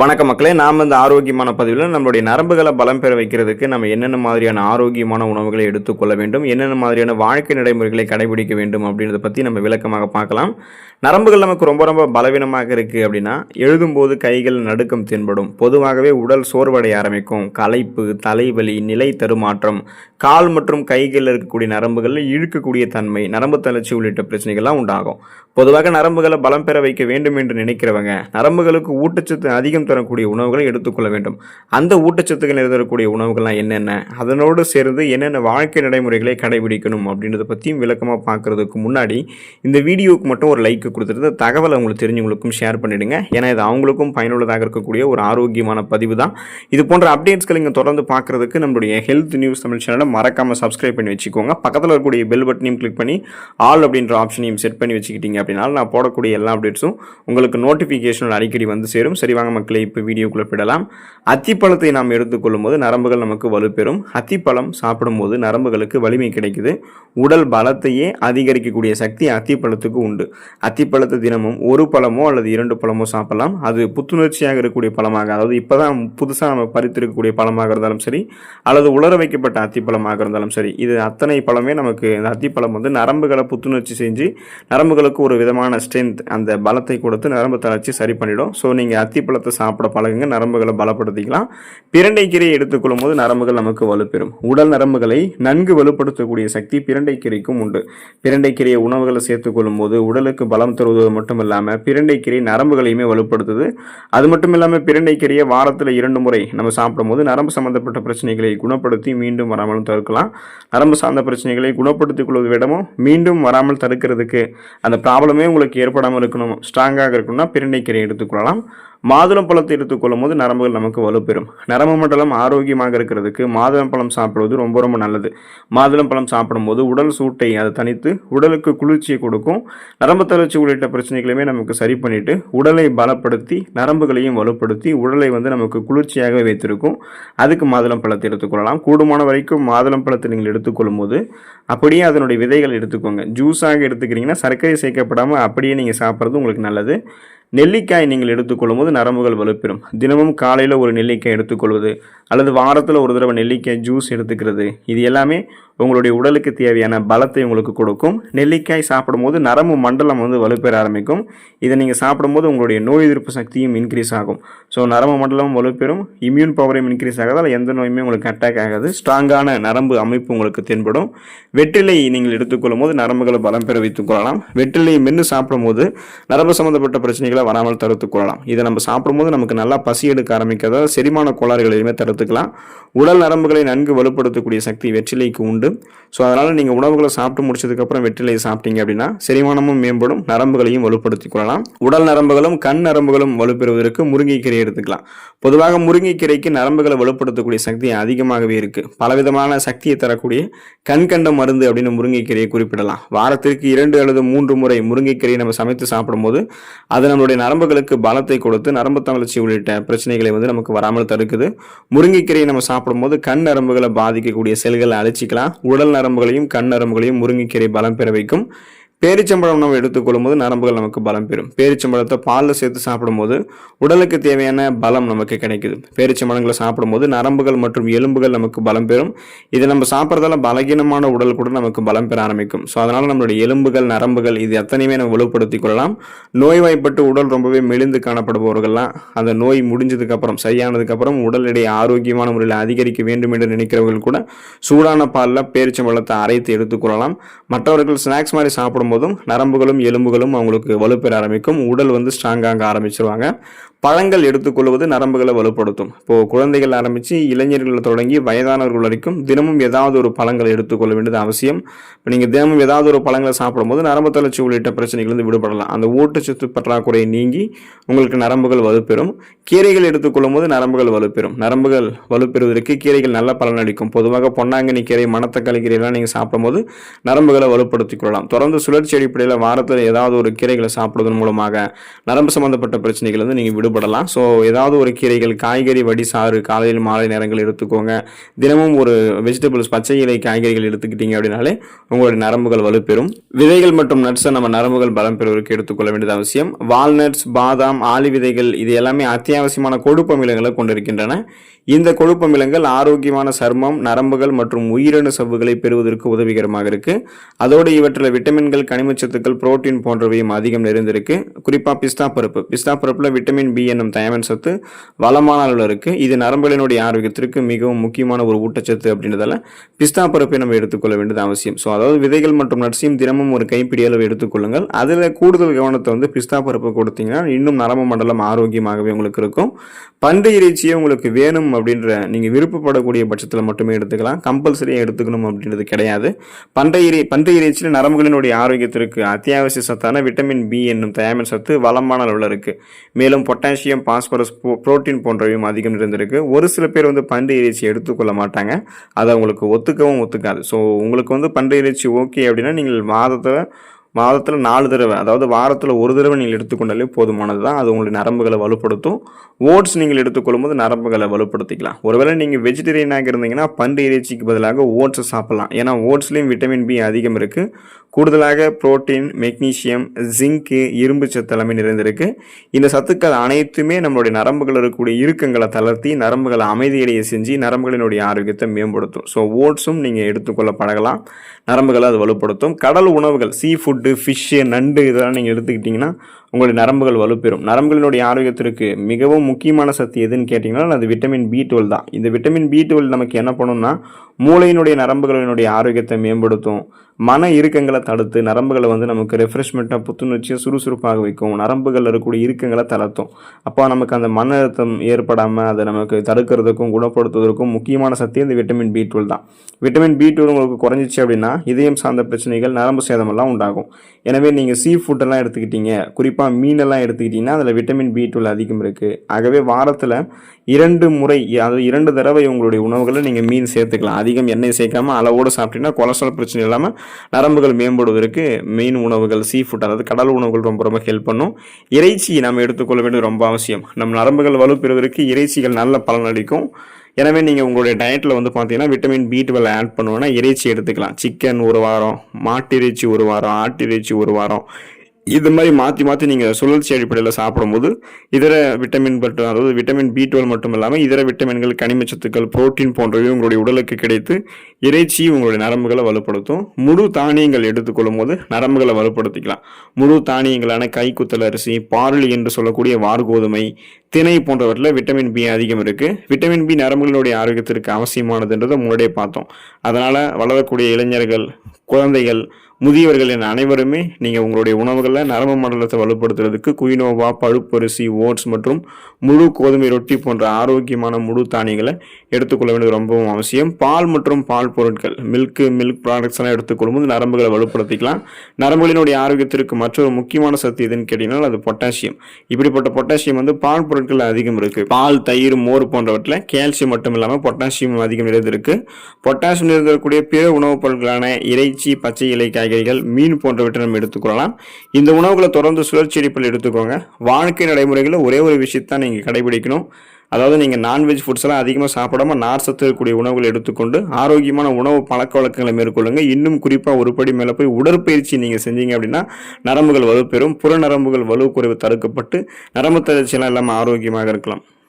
வணக்கம் மக்களே நாம் இந்த ஆரோக்கியமான பதிவில் நம்மளுடைய நரம்புகளை பலம் பெற வைக்கிறதுக்கு நம்ம என்னென்ன மாதிரியான ஆரோக்கியமான உணவுகளை எடுத்துக்கொள்ள வேண்டும் என்னென்ன மாதிரியான வாழ்க்கை நடைமுறைகளை கடைபிடிக்க வேண்டும் அப்படின்றத பற்றி நம்ம விளக்கமாக பார்க்கலாம். நரம்புகள் நமக்கு ரொம்ப ரொம்ப பலவீனமாக இருக்குது அப்படின்னா எழுதும்போது கைகள் நடுக்கம் தென்படும். பொதுவாகவே உடல் சோர்வடைய ஆரம்பிக்கும். களைப்பு தலைவலி நிலை தருமாற்றம் கால் மற்றும் கைகளில் இருக்கக்கூடிய நரம்புகளில் இழுக்கக்கூடிய தன்மை நரம்பு தளர்ச்சி உள்ளிட்ட பிரச்சனைகள்லாம் உண்டாகும். பொதுவாக நரம்புகளை பலம் பெற வைக்க வேண்டும் என்று நினைக்கிறவங்க நரம்புகளுக்கு ஊட்டச்சத்து அதிகம் தரக்கூடிய உணவுகளை எடுத்துக்கொள்ள வேண்டும். அந்த ஊட்டச்சத்துக்கள் நிறைந்தக்கூடிய உணவுகள்லாம் என்னென்ன? அதனோடு சேர்ந்து என்னென்ன வாழ்க்கை நடைமுறைகளை கடைபிடிக்கணும் அப்படின்றத பற்றியும் விளக்கமாக பார்க்குறதுக்கு முன்னாடி இந்த வீடியோவுக்கு மட்டும் ஒரு லைக் கொடுத்துட்டு தகவலை உங்களுக்கு தெரிஞ்சவங்களுக்கும் ஷேர் பண்ணிவிடுங்க ஏன்னா இது அவங்களுக்கும் பயனுள்ளதாக இருக்கக்கூடிய ஒரு ஆரோக்கியமான பதிவு தான். இது போன்ற அப்டேட்ஸ்களை இங்கே தொடர்ந்து பார்க்குறதுக்கு நம்மளுடைய ஹெல்த் நியூஸ் தமிழ் சேனலை மறக்காமல் சப்ஸ்கிரைப் பண்ணி வச்சுக்கோங்க. பக்கத்தில் இருக்கக்கூடிய பெல் பட்டனையும் கிளிக் பண்ணி ஆல் அப்படின்ற ஆப்ஷனையும் செட் பண்ணி வச்சுக்கிட்டீங்க அப்படின்னா நான் போடக்கூடிய எல்லா அப்டேட்ஸும் உங்களுக்கு நோட்டிஃபிகேஷன் அடிக்கடி வந்து சேரும். சரி வாங்க மக்களை இப்போ வீடியோக்குள்ளே விடலாம் அத்திப்பழத்தை நாம் எடுத்துக்கொள்ளும் போது நரம்புகள் நமக்கு வலுப்பெறும். அத்திப்பழம் சாப்பிடும்போது நரம்புகளுக்கு வலிமை கிடைக்குது. உடல் பலத்தையே அதிகரிக்கக்கூடிய சக்தி அத்திப்பழத்துக்கு உண்டு. அத்திப்பழத்தை தினமும் ஒரு பழமோ அல்லது இரண்டு பழமோ சாப்பிடலாம். அது புத்துணர்ச்சியாக இருக்கக்கூடிய பழமாக அதாவது இப்போ தான் புதுசாக நம்ம பறித்திருக்கக்கூடிய பழமாக இருந்தாலும் சரி அல்லது உலர வைக்கப்பட்ட அத்திப்பழமாக இருந்தாலும் சரி இது அத்தனை பழமே நமக்கு இந்த அத்திப்பழம் வந்து நரம்புகளை புத்துணர்ச்சி செஞ்சு நரம்புகளுக்கு ஒரு விதமான ஸ்ட்ரென்த் அந்த பலத்தை கொடுத்து நரம்பு தளர்ச்சி சரி பண்ணிடும். ஸோ நீங்கள் அத்திப்பழத்தை சாப்பிட பழகுங்க நரம்புகளை பலப்படுத்திக்கலாம். பிரண்டைக்கீரையை எடுத்துக்கொள்ளும் போது நரம்புகள் நமக்கு வலுப்பெறும். உடல் நரம்புகளை நன்கு வலுப்படுத்தக்கூடிய சக்தி பிரண்டைக்கீரைக்கும் உண்டு. பிரண்டைக்கீரையை உணவுகளை சேர்த்துக்கொள்ளும் போது உடலுக்கு பலம் தருவது மட்டும் இல்லாமல் பிரண்டைக்கீரை நரம்புகளையுமே வலுப்படுத்துது. அது மட்டும் இல்லாமல் பிரண்டைக்கீரையை வாரத்தில் இரண்டு முறை நம்ம சாப்பிடும்போது நரம்பு சம்மந்தப்பட்ட பிரச்சனைகளை குணப்படுத்தி மீண்டும் வராமலும் தடுக்கலாம். நரம்பு சார்ந்த பிரச்சனைகளை குணப்படுத்திக் கொள்வது விடமும் மீண்டும் வராமல் தடுக்கிறதுக்கு அந்த ப்ராப்ளம் உங்களுக்கு ஏற்படாமல் இருக்கணும். ஸ்ட்ராங்காக இருக்கணும்னா பிரண்டைக்கீரை எடுத்துக்கொள்ளலாம் மாதுளம் பழத்தை எடுத்துக்கொள்ளும் போது நரம்புகள் நமக்கு வலுப்பெறும். நரம்பு மண்டலம் ஆரோக்கியமாக இருக்கிறதுக்கு மாதுளம் பழம் சாப்பிடுவது ரொம்ப ரொம்ப நல்லது. மாதுளம் பழம் சாப்பிடும்போது உடல் சூட்டை அதை தனித்து உடலுக்கு குளிர்ச்சியை கொடுக்கும். நரம்பு தளர்ச்சி உள்ளிட்ட பிரச்சனைகளையுமே நமக்கு சரி பண்ணிட்டு உடலை பலப்படுத்தி நரம்புகளையும் வலுப்படுத்தி உடலை வந்து நமக்கு குளிர்ச்சியாக வைத்திருக்கும். அதுக்கு மாதுளம் பழத்தை எடுத்துக்கொள்ளலாம் கூடுமான வரைக்கும் மாதுளம் பழத்தை நீங்கள் எடுத்துக்கொள்ளும் போது அப்படியே அதனுடைய விதைகள் எடுத்துக்கோங்க. ஜூஸாக எடுத்துக்கிறீங்கன்னா சர்க்கரை சேர்க்கப்படாமல் அப்படியே நீங்கள் சாப்பிட்றது உங்களுக்கு நல்லது. நெல்லிக்காய் நீங்கள் எடுத்துக்கொள்ளும் போது நரம்புகள் வலுப்பெறும். தினமும் காலையில் ஒரு நெல்லிக்காய் எடுத்துக்கொள்வது அல்லது வாரத்தில் ஒரு தடவை நெல்லிக்காய் ஜூஸ் எடுத்துக்கிறது. இது எல்லாமே உங்களுடைய உடலுக்கு தேவையான பலத்தை உங்களுக்கு கொடுக்கும். நெல்லிக்காய் சாப்பிடும்போது நரம்பு மண்டலம் வந்து வலுப்பெற ஆரம்பிக்கும். இதை நீங்கள் சாப்பிடும்போது உங்களுடைய நோய் எதிர்ப்பு சக்தியும் இன்க்ரீஸ் ஆகும். ஸோ நரம்பு மண்டலமும் வலுப்பெறும். இம்யூன் பவரையும் இன்க்ரீஸ் ஆகாதால் எந்த நோயுமே உங்களுக்கு அட்டாக் ஆகாது. ஸ்ட்ராங்கான நரம்பு அமைப்பு உங்களுக்கு தென்படும். வெற்றிலை நீங்கள் எடுத்துக்கொள்ளும் போது நரம்புகளை பலம் பெற வைத்துக் கொள்ளலாம். வெற்றிலையை மென்று சாப்பிடும்போது நரம்பு சம்பந்தப்பட்ட பிரச்சனைகளை வராமல் தடுத்துக் கொள்ளலாம். இதை நம்ம சாப்பிடும்போது நமக்கு நல்லா பசி எடுக்க ஆரம்பிக்கிறதால் செரிமான கோளாறுகளையுமே தடுத்துக்கலாம் உடல் நரம்புகளை நன்கு வலுப்படுத்தக்கூடிய சக்தி வெற்றிலைக்கு உண்டு. ஸோ அதனால் நீங்கள் உணவுகளை சாப்பிட்டு முடிச்சதுக்கப்புறம் வெற்றிலையை சாப்பிட்டீங்க அப்படின்னா செரிமானமும் மேம்படும் நரம்புகளையும் வலுப்படுத்திக் கொள்ளலாம். உடல் நரம்புகளும் கண் நரம்புகளும் வலுப்பெறுவதற்கு முருங்கைக்கீரை எடுத்துக்கலாம். பொதுவாக முருங்கைக்கீரைக்கு நரம்புகளை வலுப்படுத்தக்கூடிய சக்தி அதிகமாகவே இருக்குது பலவிதமான சக்தியை தரக்கூடிய கண் கண்ட மருந்து அப்படின்னு முருங்கைக்கீரையை குறிப்பிடலாம். வாரத்திற்கு இரண்டு அல்லது மூன்று முறை முருங்கைக்கீரையை நம்ம சமைத்து சாப்பிடும்போது அது நம்மளுடைய நரம்புகளுக்கு பலத்தை கொடுத்து நரம்பு தளர்ச்சி உள்ளிட்ட பிரச்சனைகளை வந்து நமக்கு வராமல் தடுக்குது. முருங்கை முருங்கைக்கீரையை நம்ம சாப்பிடும்போது கண் நரம்புகளை பாதிக்கக்கூடிய செல்களை அழிச்சிக்கலாம். உடல் நரம்புகளையும் கண் நரம்புகளையும் முருங்கைக்கீரை பலம் பெற வைக்கும். பேரிச்சம்பழம் நம்ம எடுத்துக்கொள்ளும் போது நரம்புகள் நமக்கு பலம் பெறும். பேரிச்சம்பழத்தை பாலில் சேர்த்து சாப்பிடும்போது உடலுக்கு தேவையான பலம் நமக்கு கிடைக்குது. பேரிச்சம்பழங்களை சாப்பிடும்போது நரம்புகள் மற்றும் எலும்புகள் நமக்கு பலம் பெறும். இதை நம்ம சாப்பிட்றதால பலகீனமான உடல் கூட நமக்கு பலம் பெற ஆரம்பிக்கும். ஸோ அதனால் நம்மளுடைய எலும்புகள் நரம்புகள் இது எத்தனையுமே நம்ம வலுப்படுத்திக் கொள்ளலாம். நோய்வாய்ப்பட்டு உடல் ரொம்பவே மெலிந்து காணப்படுபவர்கள்லாம் அந்த நோய் முடிஞ்சதுக்கப்புறம் சரியானதுக்கப்புறம் உடல் எடை ஆரோக்கியமான முறையில் அதிகரிக்க வேண்டும் என்று நினைக்கிறவர்கள் கூட சூடான பாலில் பேரிச்சம்பழத்தை அரைத்து எடுத்துக்கொள்ளலாம் மற்றவர்கள் ஸ்நாக்ஸ் மாதிரி சாப்பிடும் போதும் நரம்புகளும் எலும்புகளும் அவங்களுக்கு வலுப்பெற ஆரம்பிக்கும். உடல் வந்து ஸ்ட்ராங்காக ஆரம்பிச்சிருவாங்க. பழங்கள் எடுத்துக்கொள்வது நரம்புகளை வலுப்படுத்தும். இப்போது குழந்தைகள் ஆரம்பித்து இளைஞர்கள் தொடங்கி வயதானவர்கள் வரைக்கும் தினமும் ஏதாவது ஒரு பழங்களை எடுத்துக்கொள்ள வேண்டியது அவசியம். இப்போ நீங்கள் தினமும் ஏதாவது ஒரு பழங்களை சாப்பிடும்போது நரம்பு தளர்ச்சி உள்ளிட்ட பிரச்சனைகளிலிருந்து விடுபடலாம். அந்த ஊட்டச்சத்து பற்றாக்குறை நீங்கி உங்களுக்கு நரம்புகள் வலுப்பெறும். கீரைகள் எடுத்துக்கொள்ளும் போது நரம்புகள் வலுப்பெறும். நரம்புகள் வலுப்பெறுவதற்கு கீரைகள் நல்ல பலன் அளிக்கும். பொதுவாக பொன்னாங்கனி கீரை மணத்தக்காளி கீரைலாம் நீங்கள் சாப்பிடும்போது நரம்புகளை வலுப்படுத்திக் கொள்ளலாம். தொடர்ந்து சுழற்சி அடிப்படையில் வாரத்தில் ஏதாவது ஒரு கீரைகளை சாப்பிடுவதன் மூலமாக நரம்பு சம்பந்தப்பட்ட பிரச்சனைகள் வந்து நீங்கள் விடுபட விடுபடலாம் ஸோ ஏதாவது ஒரு கீரைகள் காய்கறி வடி சாறு காலையில் மாலை நேரங்கள் எடுத்துக்கோங்க. தினமும் ஒரு வெஜிடபிள்ஸ் பச்சை இலை காய்கறிகள் எடுத்துக்கிட்டீங்க அப்படின்னாலே உங்களுடைய நரம்புகள் வலுப்பெறும். விதைகள் மற்றும் நட்ஸை நம்ம நரம்புகள் பலம் பெறுவதற்கு எடுத்துக்கொள்ள வேண்டியது அவசியம். வால்நட்ஸ் பாதாம் ஆலி விதைகள் இது எல்லாமே அத்தியாவசியமான கொழுப்பமிலங்களை கொண்டிருக்கின்றன. இந்த கொழுப்பமிலங்கள் ஆரோக்கியமான சர்மம் நரம்புகள் மற்றும் உயிரணு சவ்வுகளை பெறுவதற்கு உதவிகரமாக இருக்கு. அதோடு இவற்றில் விட்டமின்கள் கனிமச்சத்துக்கள் புரோட்டீன் போன்றவையும் அதிகம் நிறைந்திருக்கு. குறிப்பாக பிஸ்தா பருப்பு. பிஸ்தா பருப்பில் விட்டமின் பி என்னும் தயமன் சத்து வளமான அளவில் இருக்குது இது நரம்புகளினுடைய ஆரோக்கியத்திற்கு மிகவும் முக்கியமான ஒரு ஊட்டச்சத்து அப்படின்றதால பிஸ்தா பருப்பை நம்ம எடுத்துக்கொள்ள வேண்டியது அவசியம். ஸோ அதாவது விதைகள் மற்றும் நட்ஸையும் தினமும் ஒரு கைப்பிடி அளவு எடுத்துக்கொள்ளுங்கள் அதில் கூடுதல் கவனத்தை வந்து பிஸ்தா பருப்பு கொடுத்தீங்கன்னா இன்னும் நரம்பு மண்டலம் ஆரோக்கியமாகவே உங்களுக்கு இருக்கும். பன்றி இறைச்சியை உங்களுக்கு வேணும் அப்படின்ற நீங்கள் விருப்பப்படக்கூடிய பட்சத்தில் மட்டுமே எடுத்துக்கலாம். கம்பல்சரியாக எடுத்துக்கணும் அப்படின்றது கிடையாது. பண்டை இறை பன்றி இறைச்சியில் நரம்புகளினுடைய ஆரோக்கியத்திற்கு அத்தியாவசிய சத்தான விட்டமின் பி என்னும் தயாமின் சத்து வளமான அளவில் இருக்குது மேலும் பொட்டாசியம் பாஸ்பரஸ் புரோட்டீன் போன்றவையும் அதிகம் இருந்திருக்கு. ஒரு சில பேர் வந்து பன்றி இறைச்சி எடுத்துக்கொள்ள மாட்டாங்க. அது அவங்களுக்கு ஒத்துக்கவும் ஒத்துக்காது. ஸோ உங்களுக்கு வந்து பன்றி இறைச்சி ஓகே அப்படின்னா நீங்கள் மாதத்தில் மாதத்தில் நாலு தடவை அதாவது வாரத்தில் ஒரு தடவை நீங்கள் எடுத்துக்கொண்டாலே போதுமானது தான் அது உங்களுடைய நரம்புகளை வலுப்படுத்தும். ஓட்ஸ் நீங்கள் எடுத்துக்கொள்ளும்போது நரம்புகளை வலுப்படுத்திக்கலாம். ஒருவேளை நீங்கள் வெஜிடேரியனாக இருந்தீங்கன்னா பன்றி இறைச்சிக்கு பதிலாக ஓட்ஸை சாப்பிட்லாம். ஏன்னா ஓட்ஸ்லேயும் விட்டமின் பி அதிகம் இருக்குது கூடுதலாக புரோட்டீன் மெக்னீசியம் ஜிங்க்கு இரும்பு சத்து எல்லாமே நிறைந்திருக்கு. இந்த சத்துக்கள் அனைத்துமே நம்மளுடைய நரம்புகள் இருக்கக்கூடிய இறுக்கங்களை தளர்த்தி நரம்புகளை அமைதியடைய செஞ்சு நரம்புகளினுடைய ஆரோக்கியத்தை மேம்படுத்தும். ஸோ ஓட்ஸும் நீங்கள் எடுத்துக்கொள்ள பழகலாம். நரம்புகளை அது வலுப்படுத்தும். கடல் உணவுகள் சீ ஃபுட்டு ஃபிஷ்ஷு நண்டு இதெல்லாம் நீங்கள் எடுத்துக்கிட்டிங்கன்னா உங்களுடைய நரம்புகள் வலுப்பெறும். நரம்புகளினுடைய ஆரோக்கியத்திற்கு மிகவும் முக்கியமான சக்தி எதுன்னு கேட்டிங்கன்னா அது விட்டமின் பி டுவெல் தான். இந்த விட்டமின் பி டுவெல் நமக்கு என்ன பண்ணணும்னா மூளையினுடைய நரம்புகளினுடைய ஆரோக்கியத்தை மேம்படுத்தும். மன இறுக்கங்களை தடுத்து நரம்புகளை வந்து நமக்கு ரெஃப்ரெஷ்மெண்ட்டாக புத்துணர்ச்சியாக சுறுசுறுப்பாக வைக்கும். நரம்புகளில் இருக்கக்கூடிய இறுக்கங்களை தளர்த்தும். அப்போ நமக்கு அந்த மன அழுத்தம் ஏற்படாமல் அதை நமக்கு தடுக்கிறதுக்கும் குணப்படுத்துவதற்கும் முக்கியமான சக்தி இந்த விட்டமின் பி டுவெல் தான். விட்டமின் பி டுவெல் உங்களுக்கு குறைஞ்சிச்சு அப்படின்னா இதயம் சார்ந்த பிரச்சனைகள் நரம்பு சேதமெல்லாம் உண்டாகும். எனவே நீங்கள் சீ ஃபுட்டெல்லாம் எடுத்துக்கிட்டீங்க. குறிப்பாக மீனெல்லாம் எடுத்துக்கிட்டிங்கன்னா அதில் விட்டமின் பி டுவெல் அதிகம் இருக்குது ஆகவே வாரத்தில் இரண்டு முறை அதாவது இரண்டு தடவை உங்களுடைய உணவுகளை நீங்கள் மீன் சேர்த்துக்கலாம். அதிகம் எண்ணெய் சேர்க்காம அளவோடு சாப்பிட்டீங்கன்னா கொலஸ்ட்ரால் பிரச்சனை இல்லாமல் நரம்புகள் மேம்படுவதற்கு மீன் உணவுகள் சீ ஃபுட் அதாவது கடல் உணவுகள் ரொம்ப ரொம்ப ஹெல்ப் பண்ணும். இறைச்சி நம்ம எடுத்துக்கொள்ள வேண்டியது ரொம்ப அவசியம். நம் நரம்புகள் வலுப்பெறுவதற்கு இறைச்சிகள் நல்ல பலனளிக்கும் எனவே நீங்கள் உங்களுடைய டயட்டில் வந்து பார்த்தீங்கன்னா விட்டமின் பி டுவெல் ஆட் பண்ணுவோன்னா இறைச்சி எடுத்துக்கலாம். சிக்கன் ஒரு வாரம் மாட்டு இறைச்சி ஒரு வாரம் ஆட்டு இறைச்சி ஒரு வாரம். இது மாதிரி மாற்றி மாற்றி நீங்கள் சுழற்சி அடிப்படையில் சாப்பிடும்போது இதர விட்டமின் மட்டும் அதாவது விட்டமின் பி டுவெல் மட்டும் இல்லாமல் இதர விட்டமின்கள் கனிமச்சத்துக்கள் புரோட்டீன் போன்றவை உங்களுடைய உடலுக்கு கிடைத்து இறைச்சி உங்களுடைய நரம்புகளை வலுப்படுத்தும். முழு தானியங்கள் எடுத்துக்கொள்ளும் போது நரம்புகளை வலுப்படுத்திக்கலாம். முழு தானியங்களான கைக்குத்தல் அரிசி பார்லி என்று சொல்லக்கூடிய வார்கோதுமை திணை போன்றவற்றில் விட்டமின் பி அதிகம் இருக்குது விட்டமின் பி நரம்புகளுடைய ஆரோக்கியத்திற்கு அவசியமானதுன்றதை முன்னாடியே பார்த்தோம். அதனால் வளரக்கூடிய இளைஞர்கள் குழந்தைகள் முதியவர்கள் என அனைவருமே நீங்கள் உங்களுடைய உணவுகளில் நரம்பு மண்டலத்தை வலுப்படுத்துறதுக்கு குயினோவா பழுப்பரிசி ஓட்ஸ் மற்றும் முழு கோதுமை ரொட்டி போன்ற ஆரோக்கியமான முழு தானியங்களை எடுத்துக்கொள்ள வேண்டியது ரொம்பவும் அவசியம். பால் மற்றும் பால் பொருட்கள் மில்க்கு மில்க் ப்ராடக்ட்ஸ் எல்லாம் எடுத்துக்கொள்ளும்போது நரம்புகளை வலுப்படுத்திக்கலாம். நரம்புகளினுடைய ஆரோக்கியத்திற்கு மற்றொரு முக்கியமான சக்தி எதுன்னு கேட்டீங்கன்னா அது பொட்டாசியம். இப்படிப்பட்ட பொட்டாசியம் வந்து பால் பொருட்களில் அதிகம் இருக்குது பால் தயிர் மோர் போன்றவற்றில் கால்சியம் மட்டும் இல்லாமல் பொட்டாசியம் அதிகம் நிறைந்திருக்கு. பொட்டாசியம் நிறைந்திருக்கக்கூடிய பிற உணவுப் பொருட்களான இறைச்சி பச்சை இலைக்காய் காய்கறிகள் மீன் போன்றவற்றை நம்ம எடுத்துக்கொள்ளலாம் இந்த உணவுகளை தொடர்ந்து சுழற்சி அடிப்பில் எடுத்துக்கோங்க. வாழ்க்கை நடைமுறைகளில் ஒரே ஒரு விஷயத்தான் நீங்கள் கடைபிடிக்கணும். அதாவது நீங்கள் நான்வெஜ் ஃபுட்ஸ் எல்லாம் அதிகமாக சாப்பிடாம நார் சத்து இருக்கக்கூடிய உணவுகளை எடுத்துக்கொண்டு ஆரோக்கியமான உணவு பழக்க வழக்கங்களை மேற்கொள்ளுங்க. இன்னும் குறிப்பாக ஒரு படி மேலே போய் உடற்பயிற்சி நீங்கள் செஞ்சீங்க அப்படின்னா நரம்புகள் வலுப்பெறும். புற நரம்புகள் வலு குறைவு தடுக்கப்பட்டு நரம்பு தளர்ச்சியெல்லாம் இல்லாமல் ஆரோக்கியமாக இருக்கலாம்.